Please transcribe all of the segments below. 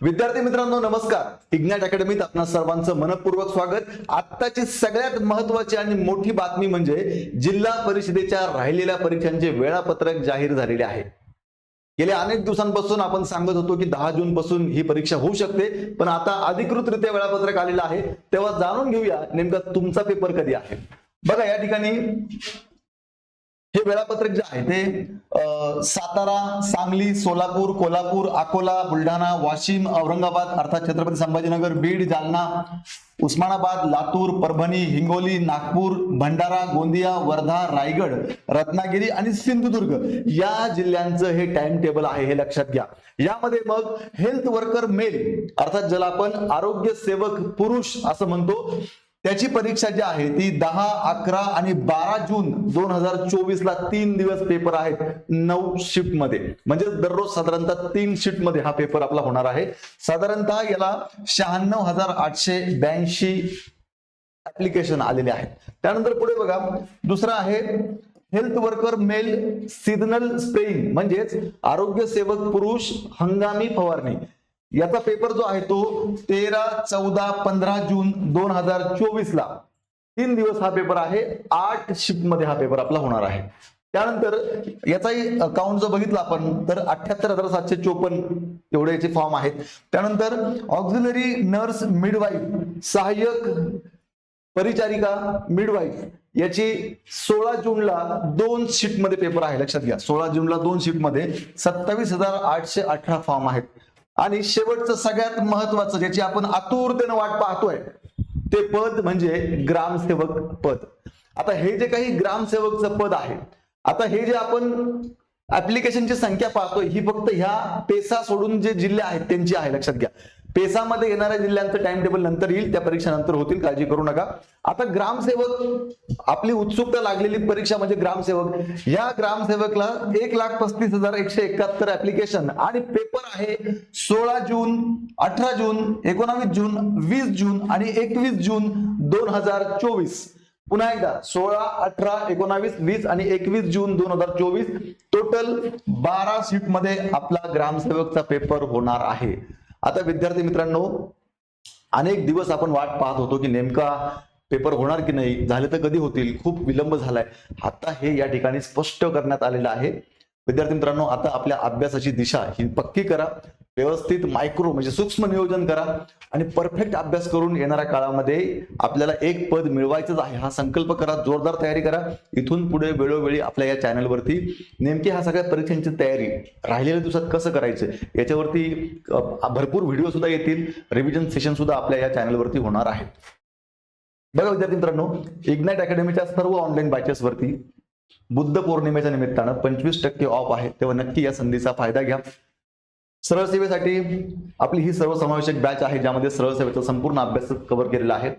विद्यार्थी मित्रांनो नमस्कार. इग्नॅट अकॅडमीत आपणा सर्वांचं मनपूर्वक स्वागत. आत्ताची सगळ्यात महत्वाची आणि मोठी बातमी म्हणजे जिल्हा परिषदेच्या राहिलेल्या परीक्षांचे वेळापत्रक जाहीर झालेले आहे. गेल्या अनेक दिवसांपासून आपण सांगत होतो की दहा जून पासून ही परीक्षा होऊ शकते पण आता अधिकृतरित्या वेळापत्रक आलेलं आहे. तेव्हा जाणून घेऊया नेमका तुमचा पेपर कधी आहे. बघा या ठिकाणी हे वेळापत्रक जे आहे ते सातारा सांगली सोलापूर कोल्हापूर अकोला बुलढाणा वाशिम औरंगाबाद अर्थात छत्रपती संभाजीनगर बीड जालना उस्मानाबाद लातूर परभणी हिंगोली नागपूर भंडारा गोंदिया वर्धा रायगड रत्नागिरी आणि सिंधुदुर्ग या जिल्ह्यांचं हे टाइम टेबल आहे हे लक्षात घ्या. यामध्ये मग हेल्थ वर्कर मेल अर्थात ज्याला आपण आरोग्य सेवक पुरुष असं म्हणतो त्याची परीक्षा जी आहे ती दहा अकरा आणि बारा जून दोन हजार चोवीस ला तीन दिवस पेपर आहेत नऊ शिफ्टमध्ये म्हणजे दररोज साधारणतः तीन शिफ्टमध्ये हा पेपर आपला होणार आहे. साधारणतः याला शहाण्णव हजार आठशे ब्याऐंशी ऍप्लिकेशन आलेले आहेत. त्यानंतर पुढे बघा दुसरा आहे health worker male signal spraying म्हणजेच आरोग्य सेवक पुरुष हंगामी फवारणी. याचा पेपर जो आहे तो तेरा चौदा पंधरा जून दोन हजार चोवीस ला तीन दिवस हा पेपर आहे आठ शिफ्टमध्ये हा पेपर आपला होणार आहे. त्यानंतर याचाही अकाउंट जर बघितला आपण तर अठ्याहत्तर हजार सातशे चोपन्न एवढे याचे फॉर्म आहेत. त्यानंतर ऑक्झिलरी नर्स मिडवाईफ सहाय्यक परिचारिका मिडवाईफ याची सोळा जूनला दोन शिफ्टमध्ये पेपर आहे लक्षात घ्या. सोळा जूनला दोन शिफ्टमध्ये सत्तावीस हजार आठशे अठरा फॉर्म आहेत. आणि शेवटचं सगळ्यात महत्वाचं ज्याची आपण आतुरतेनं वाट पाहतोय ते पद म्हणजे ग्रामसेवक पद. आता हे जे काही ग्रामसेवकचं पद आहे आता हे जे आपण ऍप्लिकेशनची संख्या पाहतोय ही फक्त ह्या पेसा सोडून जे जिल्हे आहेत त्यांची आहे लक्षात घ्या. पेसामध्ये येणाऱ्या जिल्ह्यांचं टाइम टेबल नंतर येईल त्या परीक्षा नंतर होतील काळजी करू नका. आता ग्रामसेवक आपली उत्सुकता लागलेली परीक्षा म्हणजे ग्रामसेवक. या ग्रामसेवकला एक लाख पस्तीस हजार एकशे एकाहत्तर ऍप्लिकेशन आणि पेपर आहे सोळा जून अठरा जून एकोणावीस जून वीस जून आणि एकवीस जून दोन हजार चोवीस. पुन्हा एकदा सोळा अठरा एकोणावीस वीस आणि एकवीस जून दोन हजार चोवीस. टोटल बारा सीटमध्ये आपला ग्रामसेवकचा पेपर होणार आहे. आता विद्यार्थी मित्रांनो अनेक दिवस आपण वाट पाहत होतो की नेमका पेपर होणार की नाही झाले तर कधी होतील खूप विलंब झालाय. आता हे या ठिकाणी स्पष्ट करण्यात आलेलं आहे. विद्यार्थी मित्रांनो आता आपल्या अभ्यासाची दिशा ही पक्की करा. व्यवस्थित मायक्रो म्हणजे सूक्ष्म नियोजन करा आणि परफेक्ट अभ्यास करून येणाऱ्या काळामध्ये आपल्याला एक पद मिळवायचंच आहे. हा संकल्प करा जोरदार तयारी करा. इथून पुढे वेळोवेळी आपल्या या चॅनलवरती नेमकी ह्या सगळ्या परीक्षांची तयारी राहिलेल्या दिवसात कसं करायचं याच्यावरती भरपूर व्हिडिओ सुद्धा येतील. रिव्हिजन सेशन सुद्धा आपल्या या चॅनलवरती होणार आहे बघा विद्यार्थी मित्रांनो इग्नाइट अकॅडमीच्या सर्व ऑनलाईन बॅचेसवरती बुद्ध पौर्णिमेच्या निमित्तानं पंचवीस टक्के ऑफ आहे. तेव्हा नक्की या संधीचा फायदा घ्या. सरळ सेवेसाठी आपली ही सर्वसमावेशक बॅच आहे ज्यामध्ये सरळ सेवेचा संपूर्ण अभ्यास कव्हर केलेला आहे.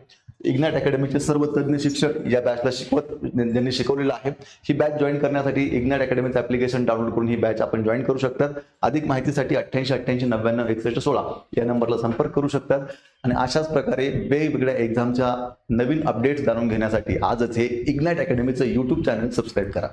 इग्नाइट अकॅडमीचे सर्व तज्ज्ञ शिक्षक या बॅचला शिकवत ज्यांनी शिकवलेलं आहे. ही बॅच जॉईन करण्यासाठी इग्नॅट अकॅडमीचं ऍप्लिकेशन डाउनलोड करून ही बॅच आपण जॉईन करू शकतात. अधिक माहितीसाठी अठ्ठ्याऐंशी अठ्ठ्याऐंशी नव्याण्णव एकसष्ट सोळा या नंबरला संपर्क करू शकतात. आणि अशाच प्रकारे वेगवेगळ्या एक्झामच्या नवीन अपडेट्स जाणून घेण्यासाठी आजच हे इग्नाइट अकॅडमीचं युट्यूब चॅनल सबस्क्राईब करा.